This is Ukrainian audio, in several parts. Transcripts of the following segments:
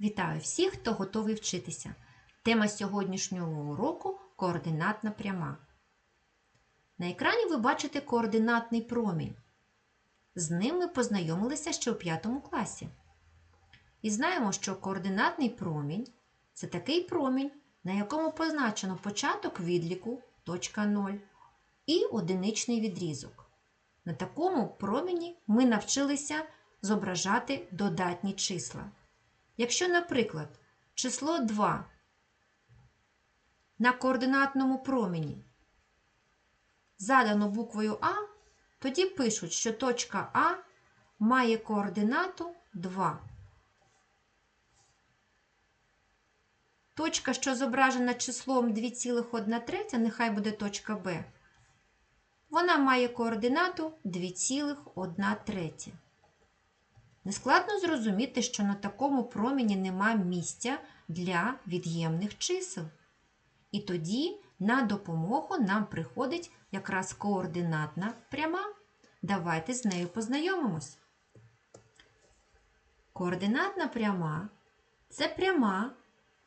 Вітаю всіх, хто готовий вчитися. Тема сьогоднішнього уроку координатна пряма. На екрані ви бачите координатний промінь. З ним ми познайомилися ще у 5 класі. І знаємо, що координатний промінь це такий промінь, на якому позначено початок відліку точка 0 і одиничний відрізок. На такому проміні ми навчилися зображати додатні числа. Якщо, наприклад, число 2 на координатному промені задано буквою А, тоді пишуть, що точка А має координату 2. Точка, що зображена числом 2,1 нехай буде точка Б. Вона має координату 2,1 Нескладно зрозуміти, що на такому промені нема місця для від'ємних чисел. І тоді на допомогу нам приходить якраз координатна пряма. Давайте з нею познайомимось. Координатна пряма це пряма,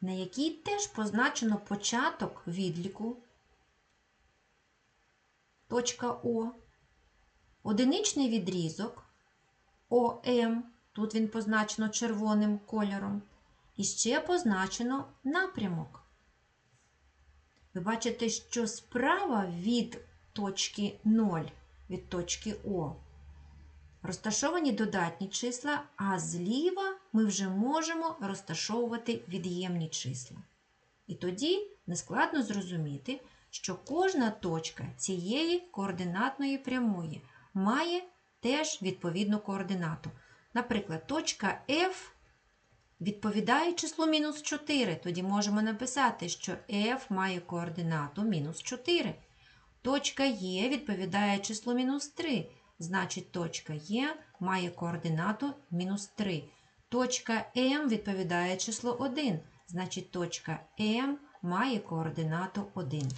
на якій теж позначено початок відліку. Точка О, одиничний відрізок ОМ, тут він позначено червоним кольором, і ще позначено напрямок. Ви бачите, що справа від точки 0, від точки О, розташовані додатні числа, а зліва ми вже можемо розташовувати від'ємні числа. І тоді нескладно зрозуміти, що кожна точка цієї координатної прямої має теж відповідну координату. Наприклад, точка F відповідає числу мінус 4. Тоді можемо написати, що F має координату мінус 4. Точка Е відповідає числу мінус 3. Значить, точка Е має координату мінус 3. Точка М відповідає числу 1. Значить, точка М має координату 1.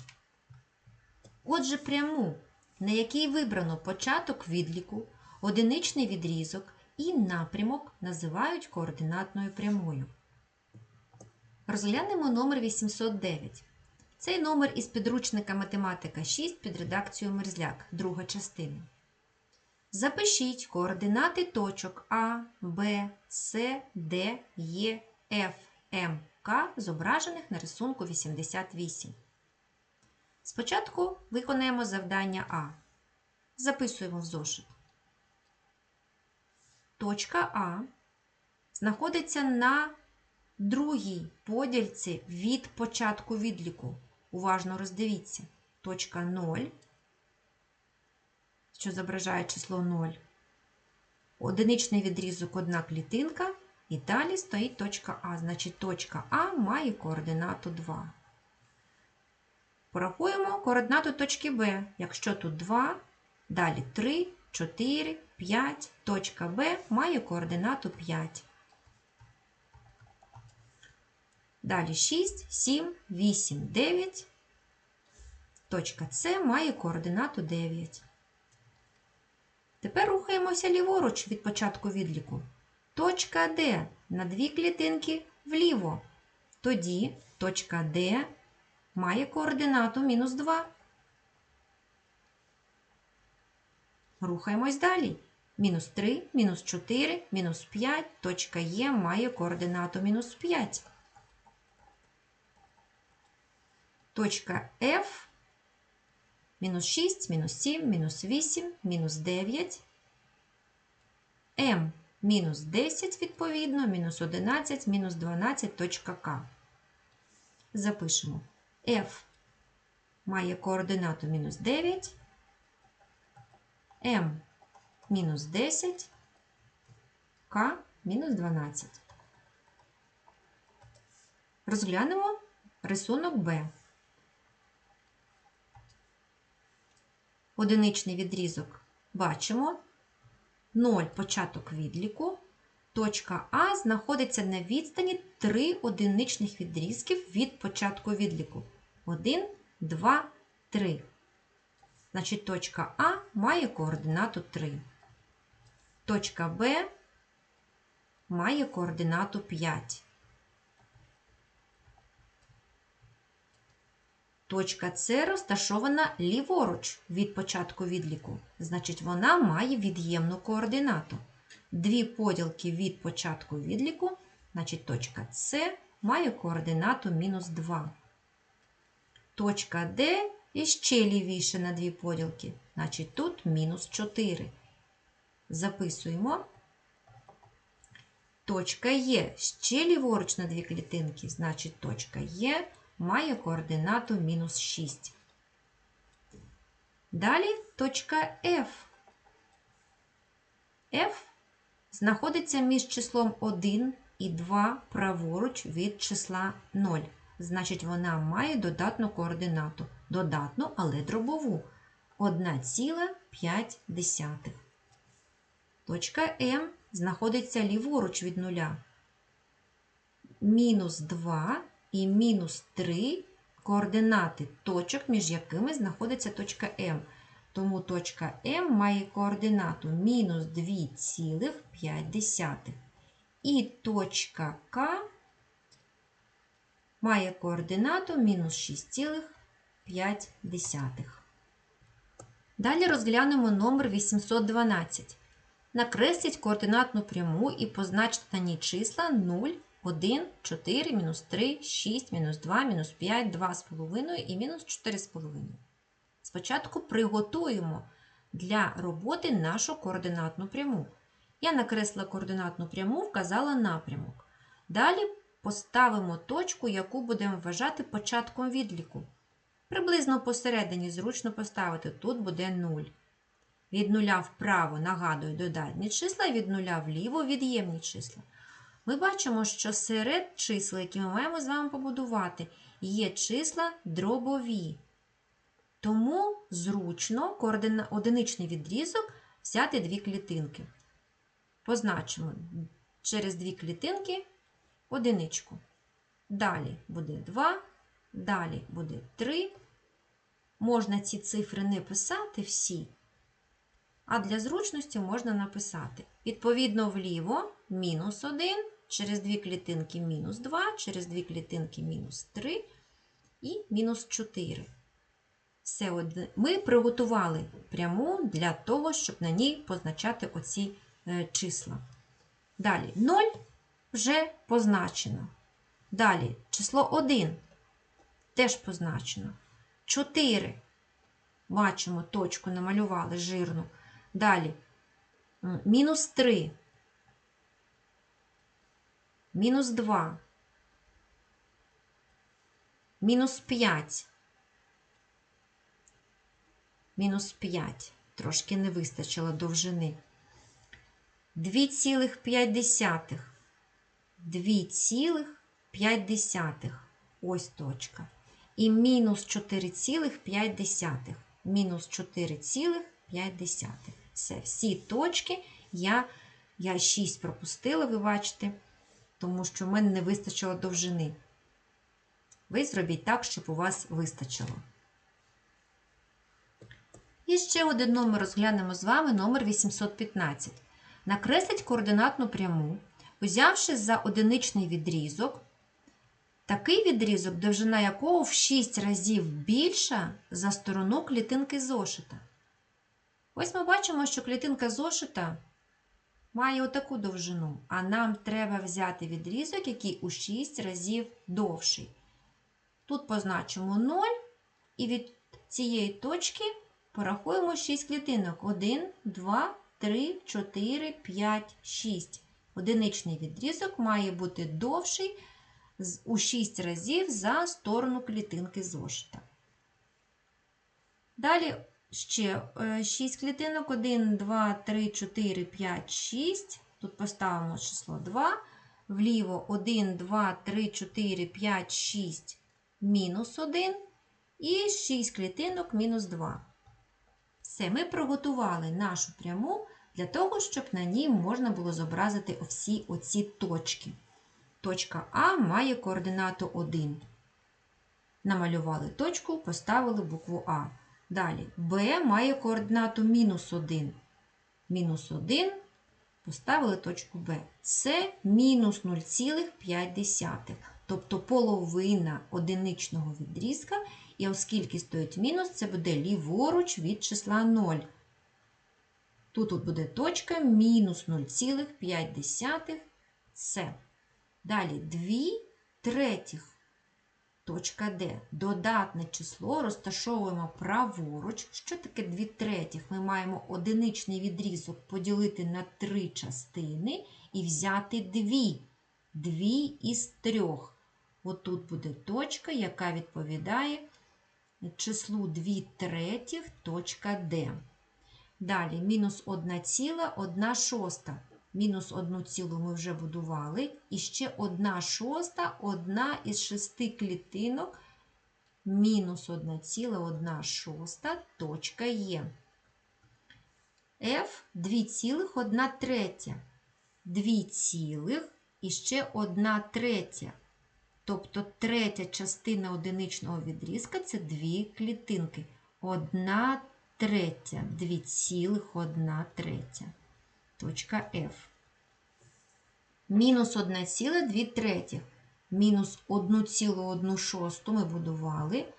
Отже, пряму, на якій вибрано початок відліку, одиничний відрізок і напрямок називають координатною прямою. Розглянемо номер 809. Цей номер із підручника математика 6 під редакцією Мерзляк, друга частина. Запишіть координати точок А, Б, С, Д, Е, Ф, М, К, зображених на рисунку 88. Спочатку виконаємо завдання А. Записуємо в зошит. Точка А знаходиться на другій подільці від початку відліку. Уважно роздивіться. Точка 0, що зображає число 0. Одиничний відрізок одна клітинка. І далі стоїть точка А. Значить, точка А має координату 2. Порахуємо координату точки Б. Якщо тут 2, далі 3, 4, 5, точка Б має координату 5. Далі 6, 7, 8, 9. Точка С має координату 9. Тепер рухаємося ліворуч від початку відліку. Точка Д на дві клітинки вліво. Тоді точка Д має координату мінус 2. Рухаємось далі. Мінус 3, мінус 4, мінус 5. Точка Е має координату мінус 5. Точка F мінус 6, мінус 7, мінус 8, мінус 9. М мінус 10, відповідно, мінус 11, мінус 12, точка К. Запишемо. F має координату мінус 9, М мінус 10, К мінус 12. Розглянемо рисунок Б. Одиничний відрізок бачимо. 0 початок відліку. Точка А знаходиться на відстані 3 одиничних відрізків від початку відліку. 1, 2, 3. Значить, точка А має координату 3. Точка Б має координату 5. Точка С розташована ліворуч від початку відліку. Значить, вона має від'ємну координату. Дві поділки від початку відліку, значить, точка С має координату мінус 2. Точка Д іще лівіше на дві поділки, значить тут мінус 4. Записуємо. Точка Е ще ліворуч на дві клітинки, значить точка Е має координату мінус 6. Далі точка F. F знаходиться між числом 1 і 2 праворуч від числа 0. Значить, вона має додатну координату. Додатну, але дробову. 1,5. Точка М знаходиться ліворуч від нуля. Мінус 2 і мінус 3 координати точок, між якими знаходиться точка М. Тому точка М має координату мінус 2,5. І точка К має координату мінус 6,5. Далі розглянемо номер 812. Накресліть координатну пряму і позначте на ній числа 0, 1, 4, мінус 3, 6, мінус 2, мінус 5, 2,5 і мінус 4,5. Спочатку приготуємо для роботи нашу координатну пряму. Я накресла координатну пряму, вказала напрямок. Далі поставимо точку, яку будемо вважати початком відліку. Приблизно посередині зручно поставити, тут буде 0. Від нуля вправо, нагадую, додатні числа, від нуля вліво від'ємні числа. Ми бачимо, що серед чисел, які ми маємо з вами побудувати, є числа дробові. Тому зручно одиничний відрізок взяти дві клітинки. Позначимо через дві клітинки одиничку. Далі буде 2, далі буде 3. Можна ці цифри не писати всі, а для зручності можна написати. Відповідно, вліво мінус 1, через дві клітинки мінус 2, через дві клітинки мінус 3 і мінус 4. Все одне. Ми приготували пряму для того, щоб на ній позначати оці е, числа. Далі 0 вже позначено. Далі число 1 теж позначено. 4. Бачимо, точку намалювали жирну. Далі мінус 3. Мінус 2. Мінус 5. Мінус 5. Трошки не вистачило довжини. 2,5. 2,5. Ось точка. І мінус 4,5. Мінус 4,5. Все, всі точки я, я 6 пропустила, ви бачите, тому що в мене не вистачило довжини. Ви зробіть так, щоб у вас вистачило. І ще один номер розглянемо з вами, номер 815. Накресліть координатну пряму, узявши за одиничний відрізок, такий відрізок, довжина якого в 6 разів більша за сторону клітинки зошита. Ось ми бачимо, що клітинка зошита має отаку довжину, а нам треба взяти відрізок, який у 6 разів довший. Тут позначимо 0, і від цієї точки порахуємо 6 клітинок. 1, 2, 3, 4, 5, 6. Одиничний відрізок має бути довший у 6 разів за сторону клітинки зошита. Далі ще 6 клітинок. 1, 2, 3, 4, 5, 6. Тут поставимо число 2. Вліво 1, 2, 3, 4, 5, 6, мінус 1. І 6 клітинок мінус 2. Все, ми приготували нашу пряму для того, щоб на ній можна було зобразити всі оці точки. Точка А має координату 1. Намалювали точку, поставили букву А. Далі Б має координату мінус 1. Мінус 1 поставили точку Б. С мінус 0,5. Тобто половина одиничного відрізка, І оскільки стоїть мінус, це буде ліворуч від числа 0. Тут от буде точка мінус 0,5 це. Далі 2 третіх. Точка Д. Додатне число розташовуємо праворуч. Що таке 2 третіх? Ми маємо одиничний відрізок поділити на три частини і взяти 2. 2 із 3. Отут буде точка, яка відповідає числу 2 третіх, точка Д. Далі мінус 1 ціла, 1 шоста. Мінус 1 цілу ми вже будували. І ще 1 шоста, одна із шести клітинок. Мінус 1 ціла, 1 шоста, точка Є. F 2 цілих, 1 третя. 2 цілих і ще 1 третя. Тобто третя частина одиничного відрізка це дві клітинки. 1 третя, 2 1 третя. Точка F. Мінус 1 ціла 2 третіх. Мінус 1 цілу 1 шосту ми будували.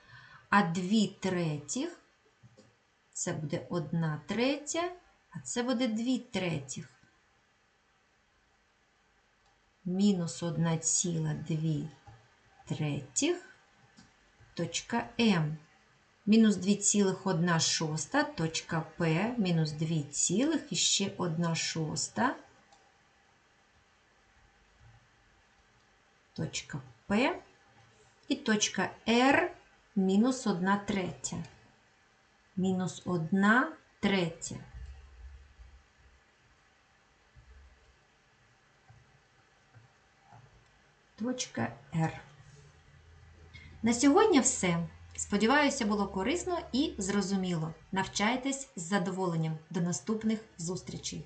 А 2 третіх це буде 1 третя, а це буде 2 третіх. Мінус 1 ціла 2 третіх. Точка М. Мінус 2,1 шоста, точка П, мінус 2 цілих і ще 1 шоста. Точка П і точка Р мінус 1 третя. Мінус 1 третя. Точка Р. На сьогодні все. Сподіваюся, було корисно і зрозуміло. Навчайтесь з задоволенням. До наступних зустрічей!